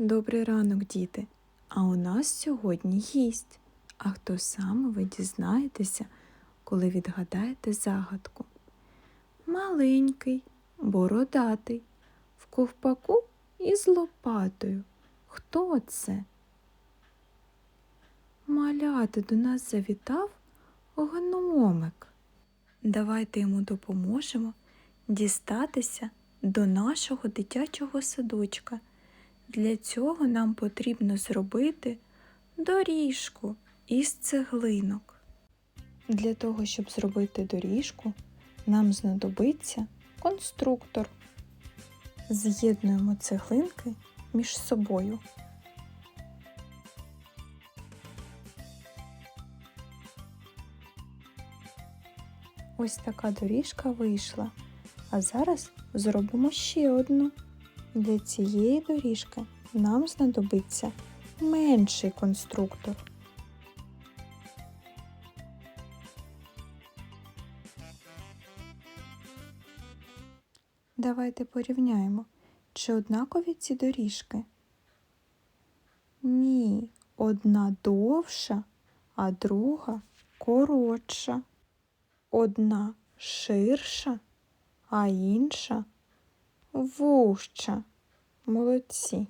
Добрий ранок, діти! А у нас сьогодні гість. А хто саме ви дізнаєтеся, коли відгадаєте загадку? Маленький, бородатий, в ковпаку і з лопатою. Хто це? Маляти до нас завітав гномик. Давайте йому допоможемо дістатися до нашого дитячого садочка. Для цього нам потрібно зробити доріжку із цеглинок. Для того, щоб зробити доріжку, нам знадобиться конструктор. З'єднуємо цеглинки між собою. Ось така доріжка вийшла. А зараз зробимо ще одну. Для цієї доріжки нам знадобиться менший конструктор. Давайте порівняємо, чи однакові ці доріжки. Ні, одна довша, а друга коротша. Одна ширша, а інша вужча. Молодці.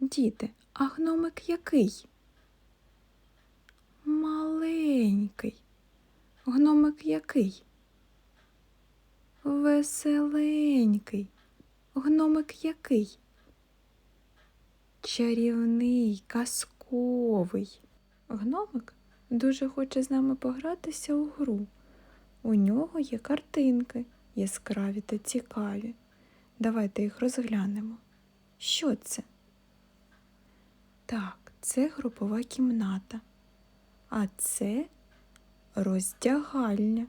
Діти, а гномик який? Маленький. Гномик який? Веселенький. Гномик який? Чарівний, казковий. Гномик дуже хоче з нами погратися у гру. У нього є картинки яскраві та цікаві. Давайте їх розглянемо. Що це? Так, це групова кімната, а це роздягальня.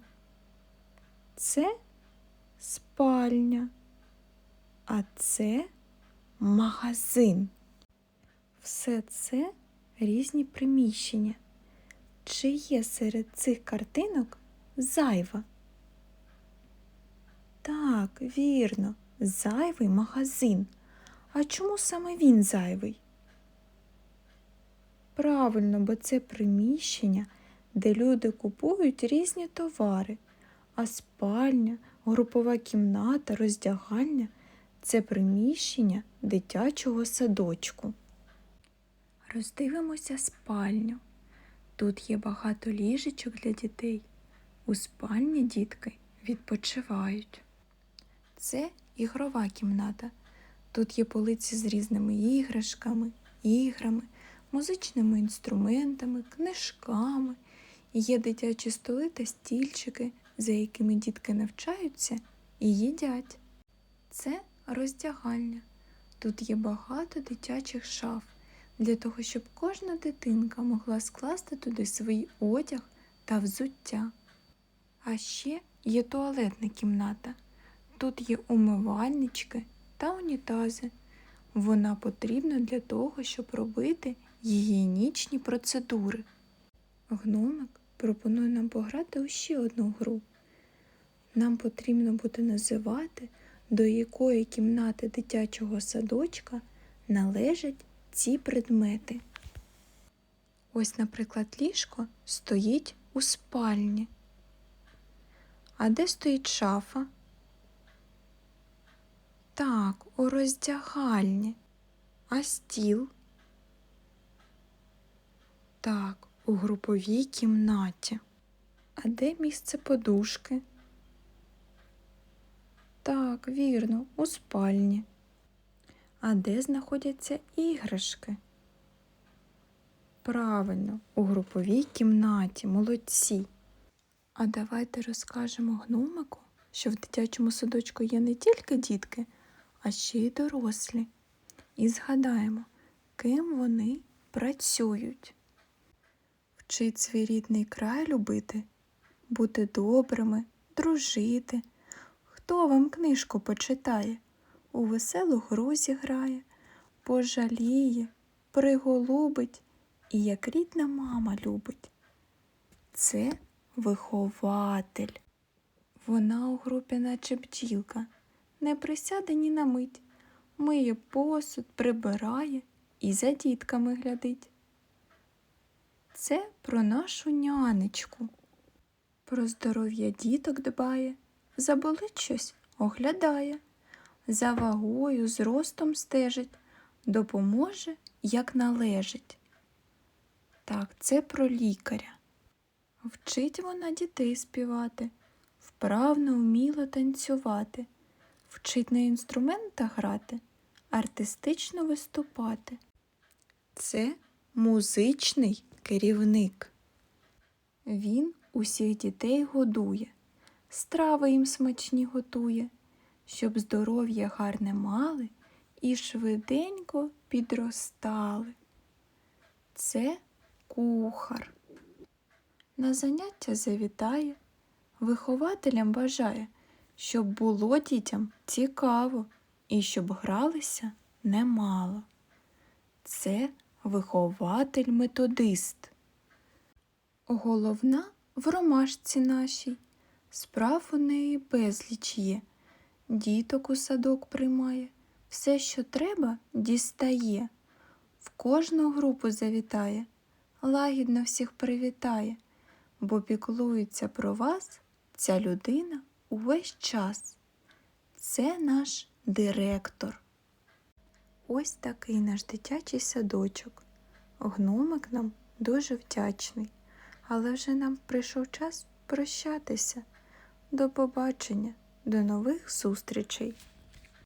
Це спальня, а це магазин. Все це різні приміщення. Чи є серед цих картинок зайва? Так, вірно, зайвий магазин. А чому саме він зайвий? Правильно, бо це приміщення, де люди купують різні товари, а спальня, групова кімната, роздягальня це приміщення дитячого садочку. Роздивимося спальню. Тут є багато ліжечок для дітей. У спальні дітки відпочивають. Це ігрова кімната. Тут є полиці з різними іграшками, іграми, музичними інструментами, книжками. Є дитячі столи та стільчики, за якими дітки навчаються і їдять. Це роздягальня. Тут є багато дитячих шаф для того, щоб кожна дитинка могла скласти туди свій одяг та взуття. А ще є туалетна кімната. Тут є умивальнички та унітази. Вона потрібна для того, щоб робити гігієнічні процедури. Гномик пропонує нам пограти у ще одну гру. Нам потрібно буде називати, до якої кімнати дитячого садочка належать ці предмети. Ось, наприклад, ліжко стоїть у спальні. А де стоїть шафа? Так, у роздягальні. А стіл? Так, у груповій кімнаті. А де місце подушки? Так, вірно, у спальні. А де знаходяться іграшки? Правильно, у груповій кімнаті, молодці. А давайте розкажемо гномику, що в дитячому садочку є не тільки дітки, а ще й дорослі. І згадаємо, ким вони працюють. Вчить свій рідний край любити, бути добрими, дружити. Хто вам книжку почитає, у веселу гру зіграє, пожаліє, приголубить і як рідна мама любить. Це вихователь. Вона у групі, наче бджілка, не присяде ні на мить, миє посуд, прибирає і за дітками глядить. Це про нашу нянечку. Про здоров'я діток дбає, заболить щось оглядає, за вагою, зростом стежить, допоможе, як належить. Так, це про лікаря. Вчить вона дітей співати, вправно вміло танцювати, вчить на інструментах грати, артистично виступати. Це музичний керівник. Він усіх дітей годує, страви їм смачні готує, щоб здоров'я гарне мали і швиденько підростали. Це кухар. На заняття завітає, вихователям бажає, щоб було дітям цікаво і щоб гралися немало. Це вихователь-методист. Головна в ромашці нашій, справ у неї безліч є. Діток у садок приймає, все, що треба, дістає, в кожну групу завітає, лагідно всіх привітає, бо піклується про вас ця людина увесь час. Це наш директор. Ось такий наш дитячий садочок. Гномик нам дуже вдячний, але вже нам прийшов час прощатися. До побачення, до нових зустрічей!